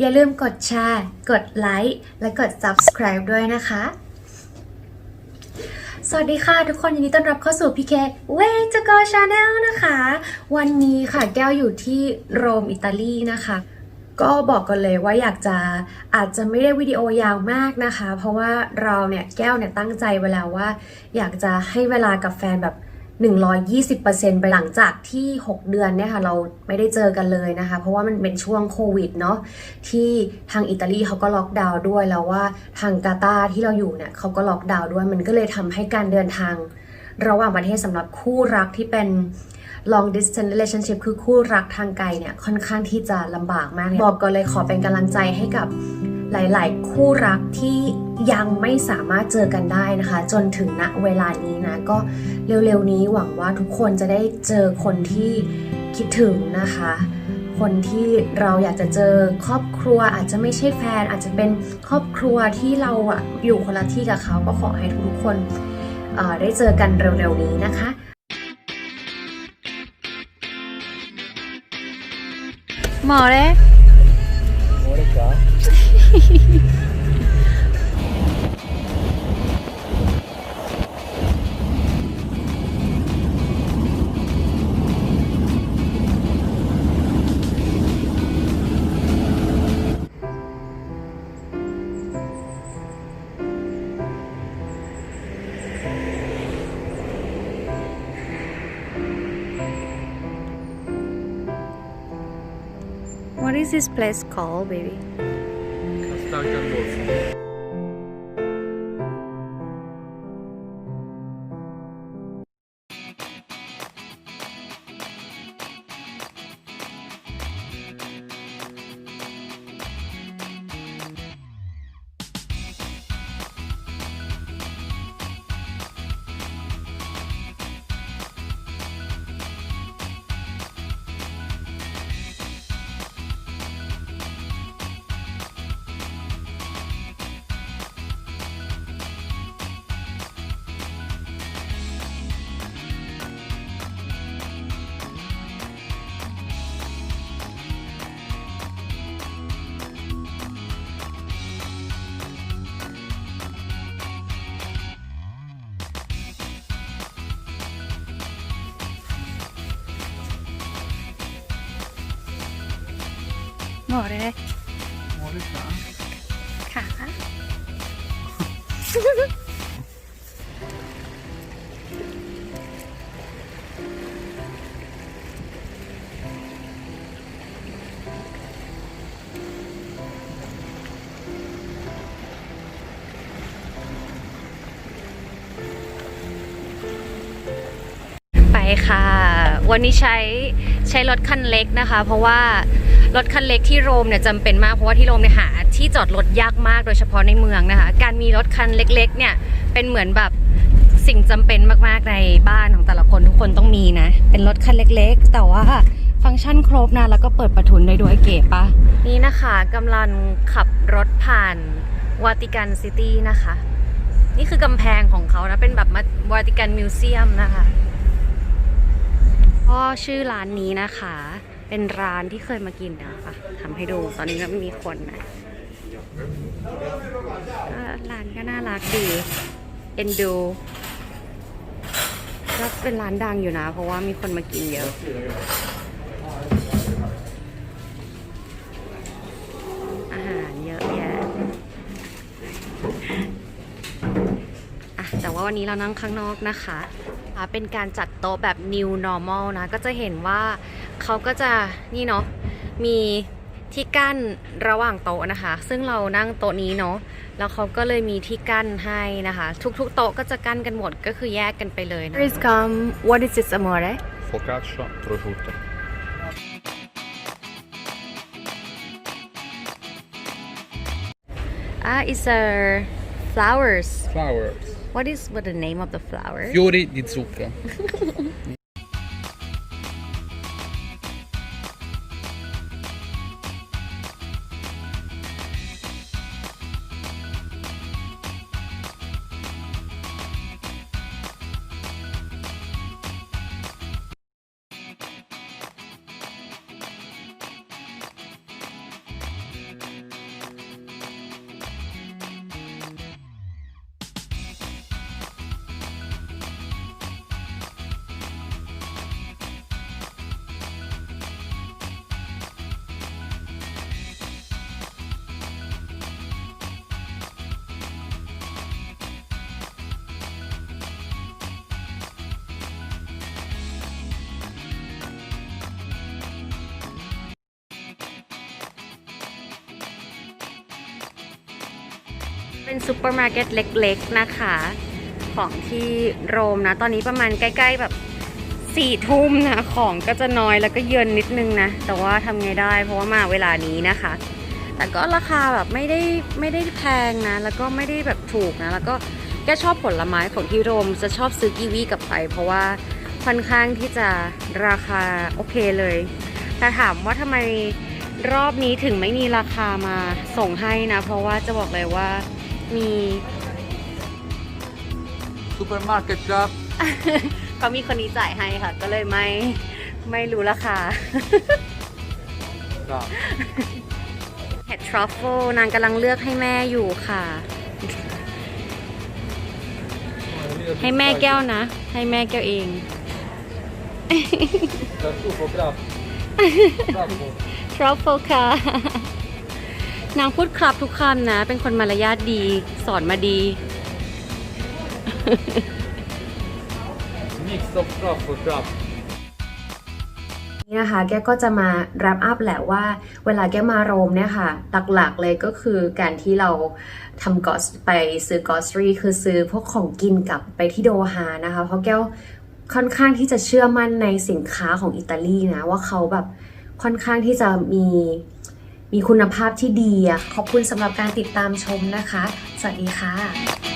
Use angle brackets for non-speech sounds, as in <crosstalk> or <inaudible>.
อย่าลืมกดแชร์ กดไลค์ และกด subscribe ด้วยนะคะ สวัสดีค่ะทุกคนยินดีต้อนรับเข้าสู่ PK Way to Go Channel นะคะ วันนี้ค่ะแก้วอยู่ที่โรมอิตาลีนะคะ ก็บอกกันเลยว่าอยากจะอาจจะไม่ได้วิดีโอยาวมากนะคะ เพราะว่าเราเนี่ยแก้วเนี่ยตั้งใจไว้แล้วว่า อยากจะให้เวลากับแฟนแบบ 120%ไปหลังจากที่ 6 เดือนเนี่ยค่ะเราไม่ได้เจอกันเลยนะคะ เพราะว่ามันเป็นช่วงโควิดเนาะที่ทางอิตาลีเขาก็ล็อกดาวน์ด้วยแล้วว่าทางกาตาที่เราอยู่เนี่ยเขาก็ล็อกดาวน์ด้วยมันก็เลยทำให้การเดินทาง ระหว่างประเทศสำหรับคู่รักที่เป็น long distance relationship คือคู่รักทางไกลเนี่ยค่อนข้างที่จะลำบากมาก บอกก็เลยขอเป็นกำลังใจให้กับหลาย ๆ คู่รักที่ ยังไม่สามารถเจอกันได้นะคะ จนถึงณเวลานี้นะ ก็เร็วๆนี้หวังว่าทุกคนจะได้เจอคนที่คิดถึงนะคะ คนที่เราอยากจะเจอครอบครัวอาจจะไม่ใช่แฟน อาจจะเป็นครอบครัวที่เราอยู่คนละที่กับเขาก็ขอให้ทุกๆคนได้เจอกันเร็วๆนี้นะคะหมอเลยหมอเลยจ้ะ What is this place called, baby? หมอเลยงหมอเปล่าขาไปค่ะ วันนี้ใช้ใช้รถคันเล็กนะคะ เพราะว่า รถคันเล็กที่โรมเนี่ยจำเป็นมากเพราะว่าที่โรมเนี่ยหาที่จอดรถยากมากโดยเฉพาะในเมืองนะคะ การมีรถคันเล็กๆเนี่ยเป็นเหมือนแบบสิ่งจำเป็นมากๆในบ้านของแต่ละคนทุกคนต้องมีนะ เป็นรถคันเล็กๆ แต่ว่าฟังก์ชันครบนะแล้วก็เปิดประทุนได้ด้วยเก๋ปะนี่นะคะกำลังขับรถผ่านวาติกันซิตี้นะคะ นี่คือกำแพงของเขานะเป็นแบบวาติกันมิวเซียมนะคะก็ชื่อร้านนี้นะคะ เป็นร้านที่เคยมากินนะคะทำให้ดูตอนนี้ก็ไม่มีคนนะก็ร้านก็น่ารักดี เอ็นดูก็เป็นร้านดังอยู่นะ เพราะว่ามีคนมากินเยอะ ว่าวันนี้เรานั่งข้างนอกนะคะอะเป็นการจัดโต๊ะแบบ new normal นะ ก็จะเห็นว่าเขาก็จะนี่เนาะมีที่กั้นระหว่างโต๊ะนะคะ ซึ่งเรานั่งโต๊ะนี้เนาะแล้วเขาก็เลยมีที่กั้นให้นะคะ ทุกๆ โต๊ะก็จะกั้นกันหมดก็คือแยกกันไปเลยนะ Please come what is this amore Focaccia, prosciutto. ah it's a flowers Flowers. What is what the name of the flower Fiori di zucca. <laughs> เป็นซูเปอร์มาร์เก็ตเล็กๆนะคะ ของที่โรมนะ ตอนนี้ประมาณใกล้ๆแบบสี่ทุ่มนะของก็จะน้อยแล้วก็เยินนิดนึงนะ แต่ว่าทำไงได้เพราะว่ามาเวลานี้นะคะ แต่ก็ราคาแบบไม่ได้ไม่ได้แพงนะ แล้วก็ไม่ได้แบบถูกนะ แล้วก็แกชอบผลไม้ของที่โรมจะชอบซื้อกีวีกับไป เพราะว่าค่อนข้างที่จะราคาโอเคเลย แต่ถามว่าทำไมรอบนี้ถึงไม่มีราคามาส่งให้นะ เพราะว่าจะบอกเลยว่า มี Supermarket club. เขามีคนนี้จ่ายให้ค่ะ ก็เลยไม่ไม่รู้ราคา Bravo. เห็ดทรัฟเฟิลนางกำลังเลือกให้แม่อยู่ค่ะ ให้แม่แก้วนะ ให้แม่แก้วเอง Tartufo, bravo. Bravo. ทรัฟเฟิลค่ะ นางพูดครับทุกคำนะ เป็นคนมารยาทดี สอนมาดี Mix of truffle, bravo. นี่นะคะแกก็จะมา wrap up แหละว่า เวลาแกมาโรมเนี่ยค่ะ หลักๆเลยก็คือการที่เราทำกอสไปซื้อกอสตรีคือซื้อพวกของกินกลับไปที่โดฮานะคะ เพราะแก้วค่อนข้างที่จะเชื่อมั่นในสินค้าของอิตาลีนะ ว่าเขาแบบค่อนข้างที่จะมี มีคุณภาพที่ดีอะขอบคุณสำหรับการติดตามชมนะคะ สวัสดีค่ะ